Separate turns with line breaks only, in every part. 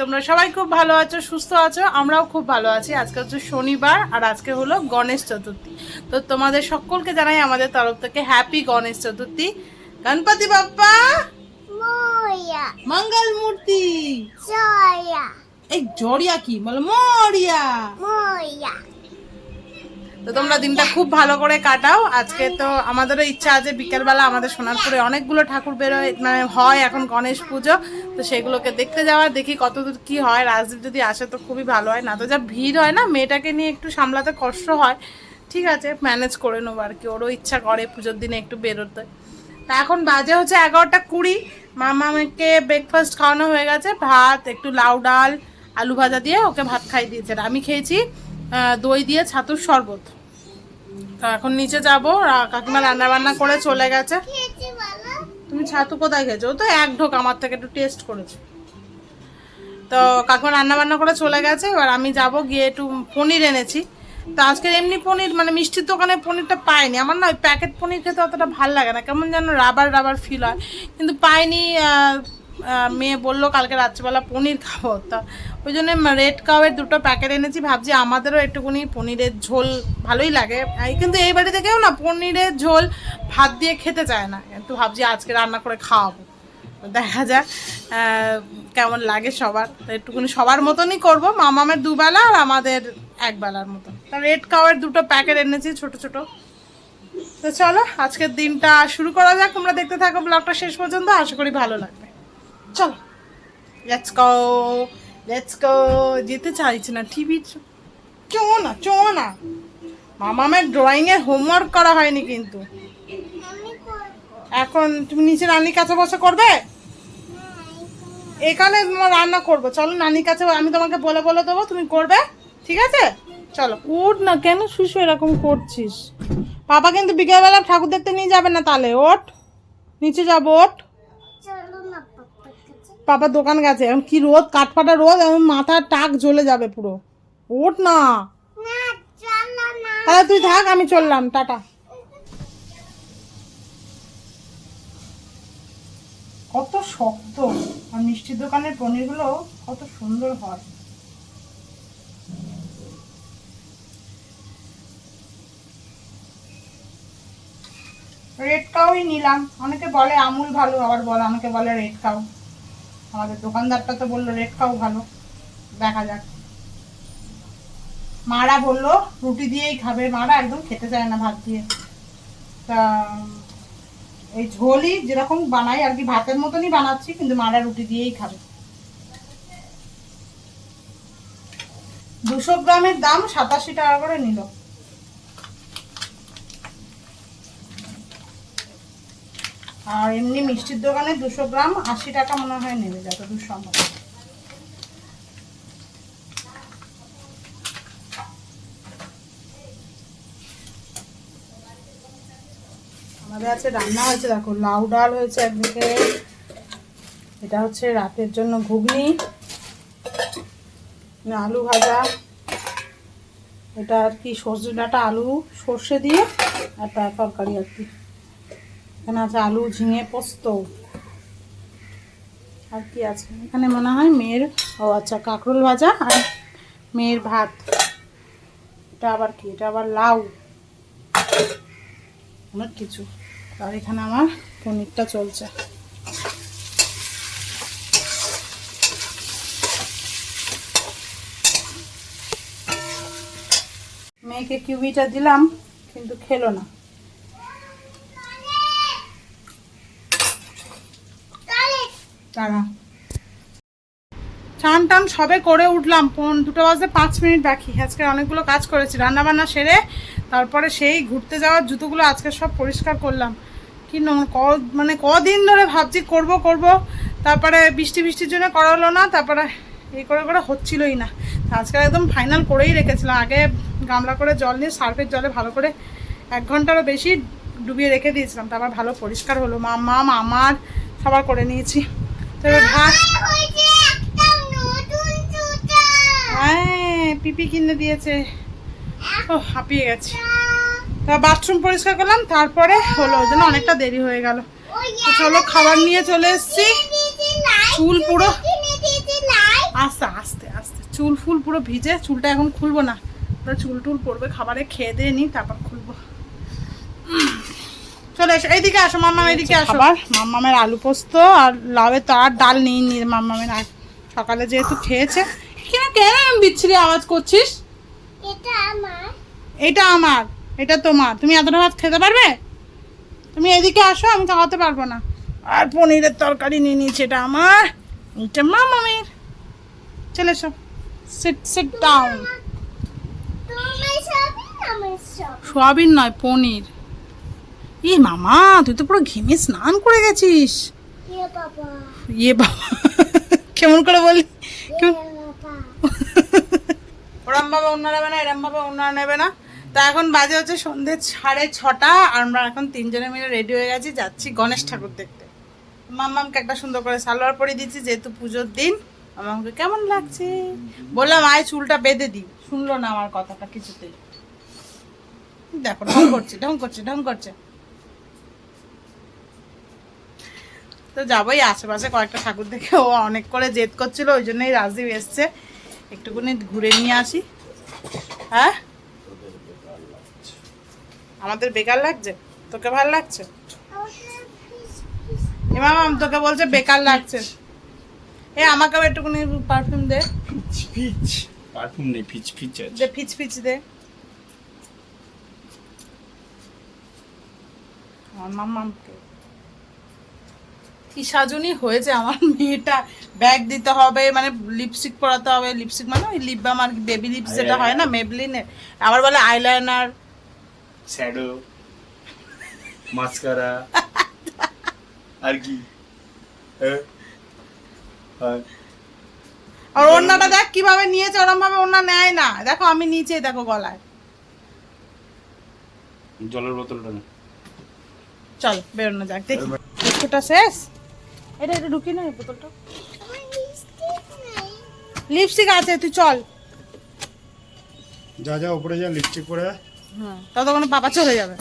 তোমরা সবাই খুব ভালো আছো সুস্থ আছো আমরাও খুব ভালো আছি। আজকে হচ্ছে শনিবার আর আজকে হলো গণেশ চতুর্থী। তো তোমাদের সকলকে জানাই আমাদের তরফ থেকে হ্যাপি গণেশ চতুর্থী। গণপতি বাপ্পা! মঙ্গল মূর্তি! এই জড়িয়া কি? বলো মরিয়া!
Moya.
তো তোমরা দিনটা খুব ভালো করে কাটাও। আজকে তো আমাদেরও ইচ্ছা আছে, বিকেলবেলা আমাদের সোনারপুরে অনেকগুলো ঠাকুর বেরোয় মানে হয় এখন গণেশ পুজো, তো সেগুলোকে দেখতে যাওয়ার দেখি কতদূর কি হয়। রাজদীপ যদি আসে তো খুবই ভালো হয়, না তো যা ভিড় হয় না, মেয়েটাকে নিয়ে একটু সামলাতে কষ্ট হয়। ঠিক আছে ম্যানেজ করে নেব আর কি, ওরও ইচ্ছা করে পুজোর দিনে একটু বেরোতে। তা এখন বাজে হচ্ছে এগারোটা কুড়ি, মামাকে ব্রেকফাস্ট খাওয়ানো হয়ে গেছে, ভাত, একটু লাউ ডাল, আলু ভাজা দিয়ে ওকে ভাত খাই দিয়েছে। আমি খেয়েছি দই দিয়ে ছাতুর শরবত। তো এখন নিচে যাব কাকিমা রান্না বান্না করে চলে গেছে। তুমি ছাতু কোথায় খেয়েছো? তো এক ঢোক আমার থেকে একটু টেস্ট করেছে। তো কাকিমা রান্না বান্না করে চলে গেছে, এবার আমি যাব গিয়ে একটু পনির এনেছি। তো আজকের এমনি পনির মানে মিষ্টির দোকানে পনিরটা পাইনি। আমার না ওই প্যাকেট পনির খেতে অতটা ভালো লাগে না, কেমন যেন রাবার রাবার ফিল হয়। কিন্তু পাইনি মেয়ে বলল, কালকে রাত্রিবেলা পনির খাব। তা ওই জন্য রেড কাউয়ের দুটো প্যাকেট এনেছি, ভাবছি আমাদেরও একটুখানি পনিরের ঝোল ভালোই লাগে। কিন্তু এই বাড়িতে কেউ না, পনিরের ঝোল ভাত দিয়ে খেতে চায় না। কিন্তু ভাবছি আজকে রান্না করে খাওয়াবো। দেখা যাক কেমন লাগে সবার। তো একটুখানি সবার মতনই করব, মামামের দুবেলা আর আমাদের একবেলার মতো। তা রেড কাওয়ার দুটো প্যাকেট এনেছি, ছোট ছোট। তো চলো, আজকের দিনটা শুরু করা যাক। তোমরা দেখতে থাকো ব্লগটা শেষ পর্যন্ত। আশা করি ভালো লাগবে। চলো লেটস গো লেটস গো যেতে চাইছি না টিভি চো না চো না। মামামের ড্রয়িংয়ের হোমওয়ার্ক করা হয়নি কিন্তু। এখন তুমি নিচে নানির কাছে বসে করবে? এখানে তোমার রান্না করব। চলো নানির কাছে আমি তোমাকে বলে বলে দেবো তুমি করবে? ঠিক আছে? চলো। উঠ না কেন শুশু এরকম করছিস? বাবা কিন্তু বিকেলবেলা ঠাকুর দেখতে নিয়ে যাবে না তাহলে ওঠ নিচে যাব ওঠ বাবা দোকান গেছে এখন কি রোদ কাঠফাটা রোদ এখন মাথার টাক জ্বলে যাবে পুরো। ওঠ না।
না না।
তাহলে তুই থাক আমি চললাম টাটা। কত শক্ত আর মিষ্টির দোকানের পনিরগুলো কত সুন্দর হয়। রেড কাউই নিলাম। অনেকে বলে আমুল ভালো আবার বলে অনেকে বলে রেড কাউ আমাদের দোকানদারটা তো বলল রেড কাউ ভালো। দেখা যাক। মারা বলল, রুটি দিয়েই খাবে। মারা একদম খেতে চায় না ভাত দিয়ে। তা, এই ঝোলই যেরকম বানাই আর কি, ভাতের মতনই বানাচ্ছি, কিন্তু মারা রুটি দিয়েই খাবে। দুশো গ্রামের দাম সাতাশি টাকা করে নিল। আর এমনি মিষ্টির দোকানে দুশো গ্রাম আশি টাকা মনে হয় নেবে, যতদূর সম্ভব। আমাদের আছে রান্না হয়েছে, দেখো, লাউ ডাল হয়েছে একদিকে, এটা হচ্ছে রাতের জন্য ঘুগনি, আলু ভাজা, এটা আর কি সর্ষে ডাঁটা আলু, সর্ষে দিয়ে একটা তরকারি আর কি। এখানে আছে আলু, ঝিঙে, পোস্ত। আর কি আছে? এখানে মনে হয় মেয়ের ও আচ্ছা কাঁকরোল ভাজা আর মেয়ের ভাত। এটা আবার কি? এটা আবার লাউ। অনেক কিছু। আর এখানে আমার পনিরটা চলছে। মেয়েকে কিউবিটা দিলাম, কিন্তু খেলো না। তারা চান টান সবে করে উঠলাম, পন দুটো বাজে পাঁচ মিনিট বাকি। আজকে অনেকগুলো কাজ করেছি রান্না বান্না সেরে তারপরে সেই ঘুরতে যাওয়ার জুতোগুলো আজকে সব পরিষ্কার করলাম। কি ক- মানে কদিন ধরে ভাবছি করব করব। তারপরে বৃষ্টি বৃষ্টির জন্য করা হলো না, তারপরে এই করে করে হচ্ছিলই না। আজকে একদম ফাইনাল করেই রেখেছিলাম। আগে গামলা করে জল নিয়ে সার্ফের জলে ভালো করে এক ঘন্টারও বেশি ডুবিয়ে রেখে দিয়েছিলাম। তারপর ভালো পরিষ্কার হলো। মা মাম আমার সবার করে নিয়েছি। হ্যাঁ পিপি কিনে দিয়েছে। ও হাঁপিয়ে গেছে। তা বাথরুম পরিষ্কার করলাম তারপরে হলো ওই জন্য অনেকটা দেরি হয়ে গেল। চলো খাবার নিয়ে চলে এসেছি। চুল পুরো আস্তে আস্তে আস্তে চুল ফুল পুরো ভিজে চুলটা এখন খুলবো না। চুল টুল পড়বে খাবারে খেয়ে দিয়ে নিই তারপর এসো এইদিকে আসো মাম্মাম এইদিকে আসো। আবার মাম্মামের আলু পোস্ত আর লাউয়ের তো আর ডাল নিই নি মাম্মামের আর। সকালে যেহেতু খেয়েছে। কেন কেন বিচ্ছিরি আওয়াজ করছিস?
এটা আমার।
এটা আমার এটা তোমার। তুমি এতটা ভাত খেতে পারবে? তুমি এদিকে আসো আমি খাওয়াতে পারব না। আর পনিরের তরকারি নিয়ে নিয়েছি এটা আমার এটা মামামের চলে এসো সিট সিট ডাউন সোয়াবিন নয় পনির। ই মামা তুই তো পুরো ঘেমে স্নান করে গেছিস।
ইয়ে বাবা।
কেমন করে বলি
বাবা।
ওরম ভাবে অন্য নেবে না এরম ভাবে অন্য নেবে না। তা এখন বাজে হচ্ছে সন্ধ্যে সাড়ে ছটা আর আমরা এখন তিনজনে মিলে রেডি হয়ে গেছি যাচ্ছি গণেশ ঠাকুর দেখতে। মাম্মামকে একটা সুন্দর করে সালোয়ার পরিয়ে দিচ্ছি যেহেতু পুজোর দিন। আমাকে কেমন লাগছে? বললাম আয় চুলটা বেঁধে দিই। শুনলো না আমার কথাটা কিছুতেই। দেখো ঢং করছে ঢং করছে ঢং করছে। তো যাবোই আশেপাশে কয়েকটা ঠাকুর দেখে ও অনেক করে জেদ করছিল ওই জন্যই রাজদীপ এসছে। একটুখানি ঘুরে নিয়ে আসি। হ্যাঁ? আমাদের বেকার লাগছে? তোকে ভালো লাগছে? এমাম তোকে বলছে বেকার লাগছে। এ আমাকেও একটুখানি পারফিউম দে।
পিচ পারফিউম নেই পিচ আছে।
দে ফিচ ফিচ দে। আমার মাম্মামকে। কি সাজুনি হয়েছে আমার মেয়েটা ব্যাগ দিতে হবে মানে লিপস্টিক পরাতে হবে লিপস্টিক মানে ওই লিপ বাম আর বেবি লিপস যেটা হয় না মেবলিনের আবার বলে আইলাইনার
শ্যাডো মাস্কারা আর কি? হ্যাঁ? আর
ওড়নাটা দেখ কীভাবে নিয়েছে ওরম ভাবে ওড়না নেয় না। দেখো আমি নিচে দেখো গলায়।
জলের বোতলটা
চল বেরোনো যাক দেখি। শেষ? এটা এটা ঢুকি না বোতলটা।
লিপস্টিক
আছে তুই চল।
যা যা উপরে যা লিপস্টিক পরে।
হ্যাঁ ততক্ষণে বাবা চলে যাবে।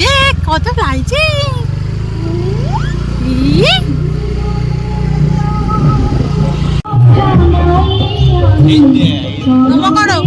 দেখ
কত লাগছে ই করো।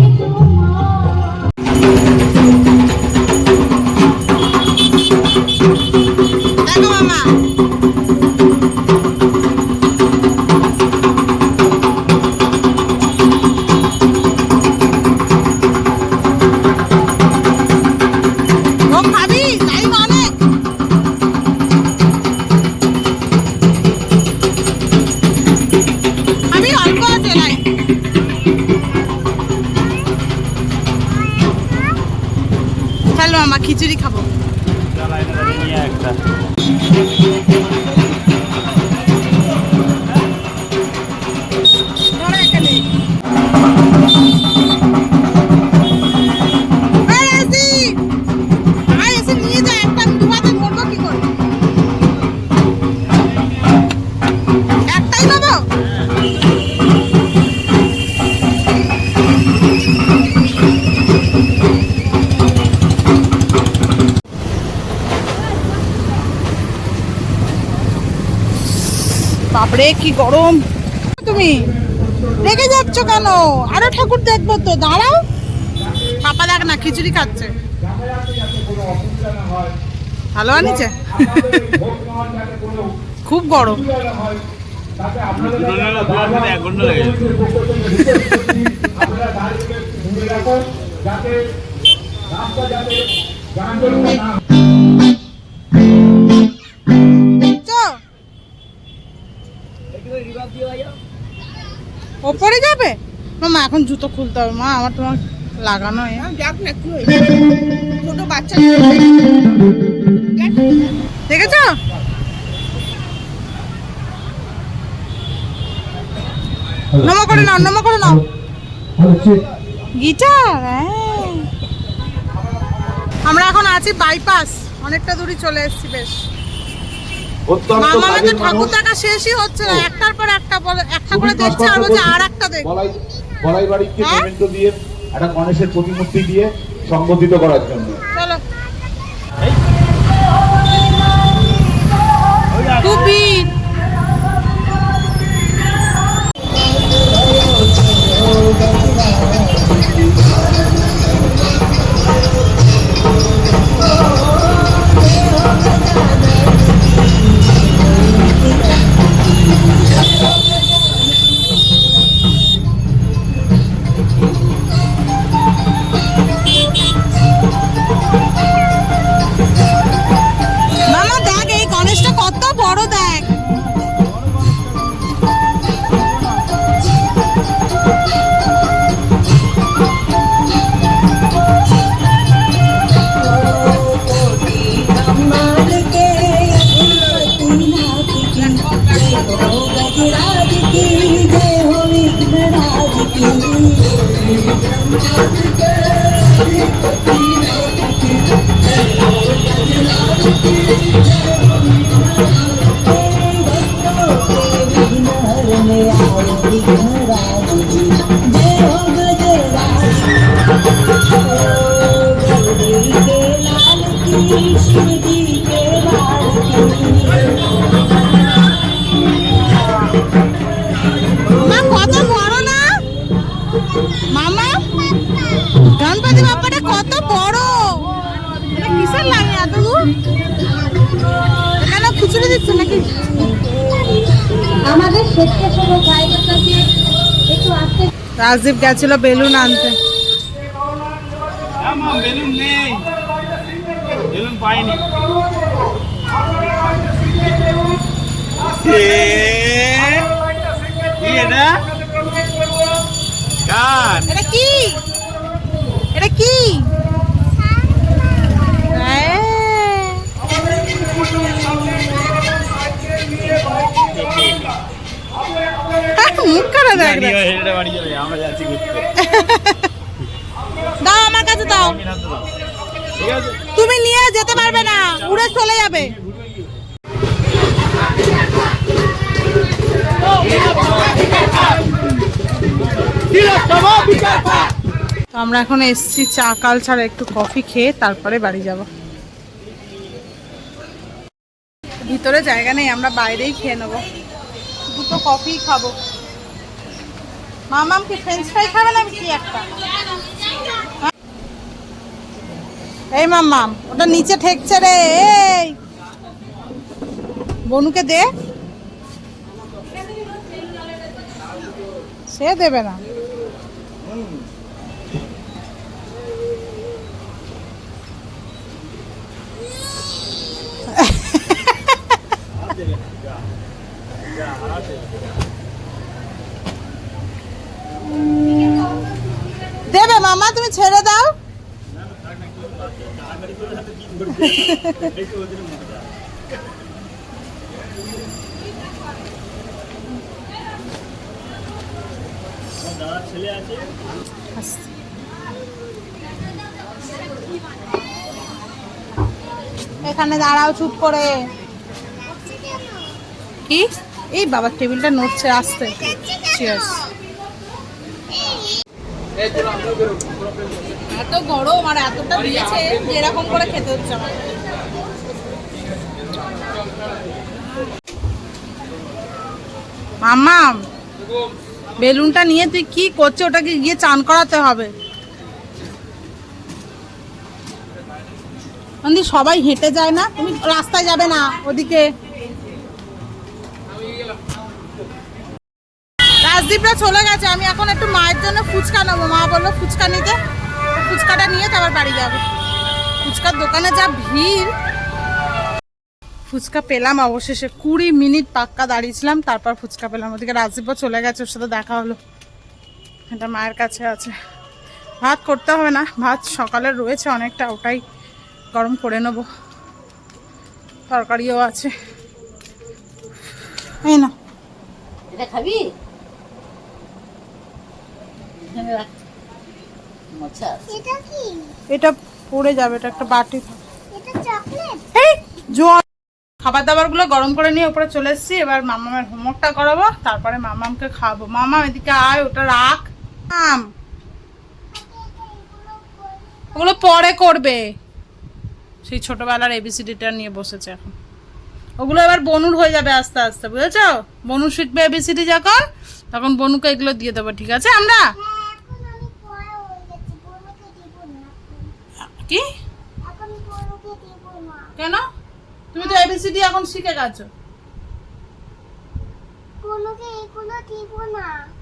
বাপরে, কি গরম। তুমি রেগে যাচ্ছ কেন? আরও ঠাকুর দেখব তো, দাঁড়াও। পাপা দেখ না, খিচুড়ি খাচ্ছে। ভালো আনিছে খুব গরম।
দুটো
এখন জুতো খুলতে হবে। মা আমার তোমার লাগানো।
যাক না কি ছোট বাচ্চা।
দেখেছ? নমো করে নাও নমো করে নাও। গিটার হ্যাঁ। আমরা এখন আছি বাইপাস অনেকটা দূরই চলে এসেছি বেশ।
কাজের
ঠাকুর দেখা শেষই হচ্ছে না। একটার পর একটা বলে একটা করে দেখছে আর বলছে আর একটা দেখ
বলাই বাড়িকে? পেমেন্ট দিয়ে একটা গণেশের প্রতিমূর্তি দিয়ে সংগঠিত করার জন্য।
চলো। মামা গণপতি বাপ্পাটা কত বড়। কিসের লাগে এত দূর? এখানে খুচুরি দিচ্ছে নাকি?
আমাদের স্বেচ্ছাসেবক ভাইদের কাছে একটু আসতে।
রাজদীপ গেছিল বেলুন আনতে।
আমার বেলুন নেই। বেলুন পাইনি। এটা? কার
এটা কি? এটা কি? হ্যাঁ। মুখ
হয়ে
দাও আমার কাছে দাও। তুমি নিয়ে যেতে পারবে না উড়ে চলে যাবে। আমরা এখন এসছি চা কাল ছাড়া একটু কফি খেয়ে তারপরে বাড়ি যাব। ভিতরে জায়গা নেই, আমরা বাইরেই খেয়ে নেব। দুটো কফি খাব। মামাম কি ফ্রেঞ্চ ফ্রাই খাবে না কি একটা? এই মাম্মাম ওটা নিচে ঠেকছে রে, এই। বনুকে দে। সে দেবে না দেবে মামা তুমি ছেড়ে দাও। এখানে দাঁড়াও চুপ করে। কি? এই বাবার টেবিলটা নড়ছে আসতে। চিয়ার্স এত গরম আর এতটা দিয়েছে এরকম করে খেতে হচ্ছে আমার বেলুনটা নিয়ে তুই কি করছিস? ওটাকে গিয়ে চান করাতে হবে। সবাই হেঁটে যায় না? তুমি রাস্তায় যাবে না ওদিকে? রাজদীপরা চলে গেছে, আমি এখন একটু মায়ের জন্য ফুচকা নেব। মা বলল, ফুচকা নিতে। ফুচকাটা নিয়ে তারপর বাড়ি যাবে। ফুচকার দোকানে যা ভিড়। ফুচকা পেলাম অবশেষে, কুড়ি মিনিট পাক্কা দাঁড়িয়েছিলাম, তারপর ফুচকা পেলাম। ওদিকে রাজদীপও চলে গেছে, ওর সাথে দেখা হলো। এটা মায়ের কাছে আছে। ভাত করতে হবে না, ভাত সকালে রয়েছে অনেকটা, ওটাই গরম করে নেব। তরকারিও আছে। এই না
এটা খাবি? এটা
পড়ে যাবে এটা একটা বাটি।
এটা চকলেট?
এই জোয়ান। খাবার দাবারগুলো গরম করে নিয়ে উপরে চলে এসেছি। এবার মামামের হোমওয়ার্কটা করাবো তারপরে মামামকে খাওয়াবো। মামা এদিকে আয় ওটা রাখ। আম ওগুলো পরে করবে। সেই ছোটবেলার এবিসিডিটা নিয়ে বসেছে এখন। ওগুলো এবার বনুর হয়ে যাবে আস্তে আস্তে বুঝেছ? বনু শিখবে এবিসিডি যখন তখন বনুকে এগুলো দিয়ে দেবো ঠিক আছে? আমরা
এখন আমি পড়া হয়ে গেছি বনুকে দিব না
কি? কেন? তুমি তো এবিসিডি এখন শিখে গেছো।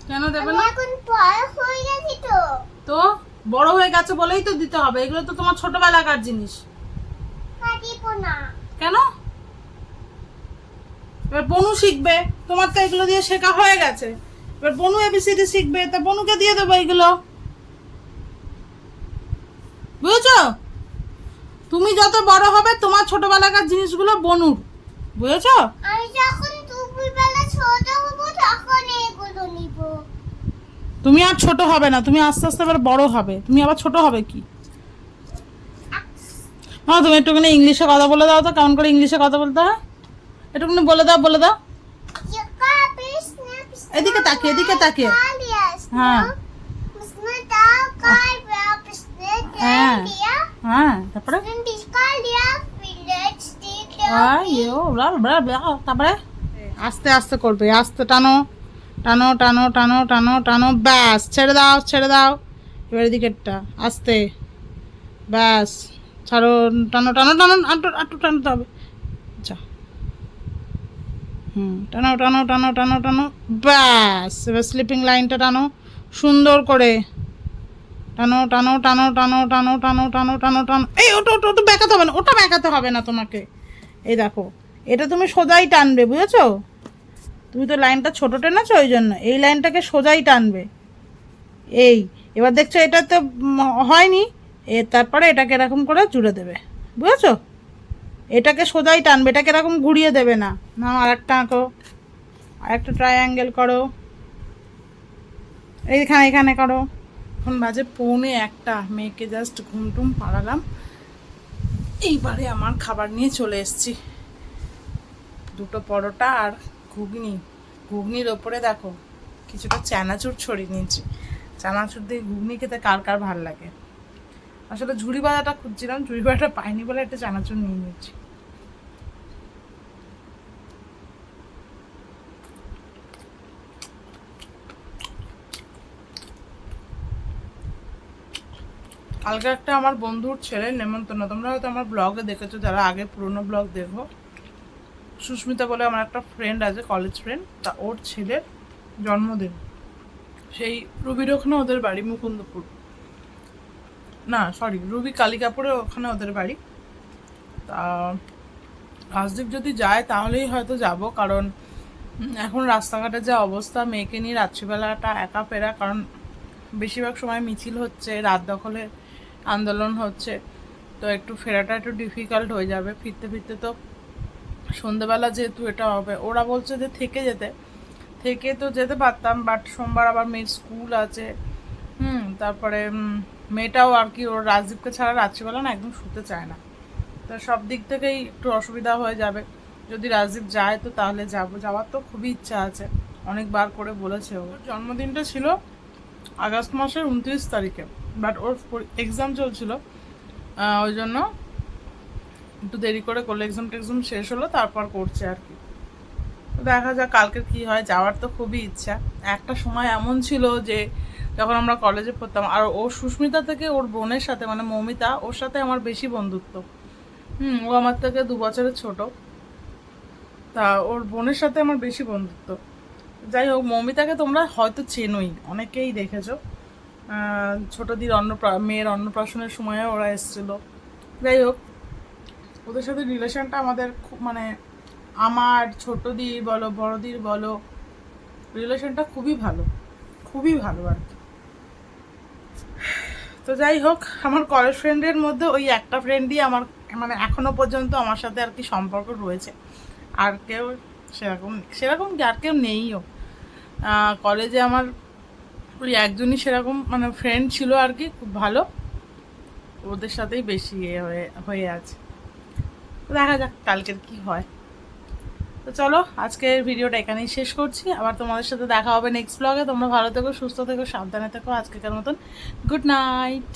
কেন দেবে না?
পড়া হয়ে গেছি তো?
বড় হয়ে গেছে বলেই তো দিতে হবে। এগুলো তো তোমার ছোটবেলাকার জিনিস। কেন? এবার বনু শিখবে। তোমার তো এগুলো দিয়ে শেখা হয়ে গেছে। এবার বনু এবিসিডি শিখবে। তা বনুকে দিয়ে দেবো এগুলো। বুঝেছ? তুমি যত বড় হবে তোমার ছোটবেলাকার জিনিসগুলো বনুর। বুঝেছ?
আমি যখন দুপুরবেলা ছোট হব তখন এগুলো নিব।
তুমি আর ছোট হবে না তুমি আস্তে আস্তে এবার বড় হবে। তুমি আবার ছোট হবে কি? হ্যাঁ তুমি একটুখানি ইংলিশে কথা বলে দাও তো কেমন করে ইংলিশে কথা বলতে হয়? একটুখানি বলে দাও বলে দাও। এদিকে তাকে এদিকে
তাকে
হ্যাঁ। হ্যাঁ। হ্যাঁ তারপরে ইয়ো, তারপরে আস্তে আস্তে করবে আস্তে টানো টানো টানো টানো টানো টানো ব্যাস ছেড়ে দাও ছেড়ে দাও এবার এদিকেরটা আস্তে ব্যাস ছাড়ো টানো টানো টানো আটটু আটটু টানতে হবে আচ্ছা হুম টানো টানো টানো টানো টানো ব্যাস এবার স্লিপিং লাইনটা টানো সুন্দর করে টানো টানো টানো টানো টানো টানো টানো টানো টানো। এই, ওটা ওটা ওটা বেঁকাতে হবে না, ওটা বেঁকাতে হবে না তোমাকে। এই দেখো, এটা তুমি সোজাই টানবে, বুঝেছ? তুমি তো লাইনটা ছোট টেনেছো, ওই জন্য এই লাইনটাকে সোজাই টানবে। এই, এবার দেখছ, এটা তো হয়নি, এ, তারপরে এটাকে এরকম করে জুড়ে দেবে, বুঝেছ? এটাকে সোজাই টানবে, এটাকে এরকম ঘুরিয়ে দেবে না। না আর একটা আঁকো আর একটা ট্রায়াঙ্গেল করো। এইখানে, এখানে করো। এখন বাজে পৌনে একটা। মেয়েকে জাস্ট ঘুম টুম পাড়ালাম। এইবারে আমার খাবার নিয়ে চলে এসেছি। দুটো পরোটা আর ঘুগনি। ঘুগনির ওপরে দেখো, কিছুটা চানাচুর ছড়িয়ে নিয়েছি। চানাচুর দিয়ে ঘুগনি খেতে কার কার ভালো লাগে? আসলে ঝুড়ি বাজাটা খুঁজছিলাম, ঝুড়ি বাজাটা পাইনি বলে একটা চানাচুর নিয়ে নিয়েছি। কালকে একটা আমার বন্ধুর ছেলের নেমন্তন্ন। তোমরা হয়তো আমার ব্লগে দেখেছ, যারা আগে পুরনো ব্লগ দেখো। সুস্মিতা বলে আমার একটা ফ্রেন্ড আছে কলেজ ফ্রেন্ড তা ওর ছেলের জন্মদিন। সেই রুবির ওখানে ওদের বাড়ি, মুকুন্দপুর। না সরি রুবি কালিকাপুরে ওখানে ওদের বাড়ি। তা রাজদীপ যদি যায়, তাহলেই হয়তো যাব, কারণ এখন রাস্তাঘাটের যে অবস্থা, মেয়েকে নিয়ে রাত্রিবেলাটা একা ফেরা, কারণ বেশিরভাগ সময় মিছিল হচ্ছে, রাত দখলে আন্দোলন হচ্ছে। তো একটু ফেরাটা একটু ডিফিকাল্ট হয়ে যাবে। ফিরতে ফিরতে তো সন্ধেবেলা যেহেতু এটা হবে, ওরা বলছে যে থেকে যেতে। থেকে তো যেতে পারতাম বাট সোমবার আবার মেয়ের স্কুল আছে। হুম, তারপরে মেয়েটাও আর কি, ওর রাজদীপকে ছাড়া রাত্রিবেলা না একদম শুতে চায় না। তো সব দিক থেকেই একটু অসুবিধা হয়ে যাবে। যদি রাজদীপ যায় তো তাহলে যাব। যাওয়ার তো খুবই ইচ্ছা আছে। অনেকবার করে বলেছে ও। জন্মদিনটা ছিল আগস্ট মাসের উনত্রিশ তারিখে। বাট ওর এক্সাম চলছিল। ওই জন্য একটু দেরি করে করলে। এক্সাম টেক্সাম শেষ হলো, তারপর করছে আর কি। দেখা যাক কালকে কি হয়। যাওয়ার তো খুবই ইচ্ছা। একটা সময় এমন ছিল যে যখন আমরা কলেজে পড়তাম, আর ও সুস্মিতা থেকে ওর বোনের সাথে মানে মৌমিতা, ওর সাথে আমার বেশি বন্ধুত্ব। হুম, ও আমার থেকে দু বছরের ছোট। তা ওর বোনের সাথে আমার বেশি বন্ধুত্ব। যাই হোক, মৌমিতাকে তোমরা হয়তো চেনোই, অনেকেই দেখেছ। ছোটদির অন্ন মেয়ের অন্নপ্রাশনের সময় ওরা এসেছিল। যাই হোক, ওদের সাথে রিলেশনটা আমাদের খুব মানে আমার ছোট দি বলো, বড়দির বলো রিলেশনটা খুবই ভালো খুবই ভালো আর কি। তো যাই হোক, আমার কলেজ ফ্রেন্ডের মধ্যে ওই একটা ফ্রেন্ডই আমার মানে এখনও পর্যন্ত আমার সাথে আর কি সম্পর্ক রয়েছে। আর কেউ সেরকম সেরকম আর কেউ নেইও। কলেজে আমার ওই একজনই সেরকম মানে ফ্রেন্ড ছিল আর কি খুব ভালো। ওদের সাথেই বেশি ইয়ে হয়ে হয়ে আছে। দেখা যাক কালকের কি হয়। তো চলো, আজকের ভিডিওটা এখানেই শেষ করছি। আবার তোমাদের সাথে দেখা হবে নেক্সট ব্লগে তোমরা ভালো থেকো, সুস্থ থেকো, সাবধানে থেকো। আজকের মতন গুড নাইট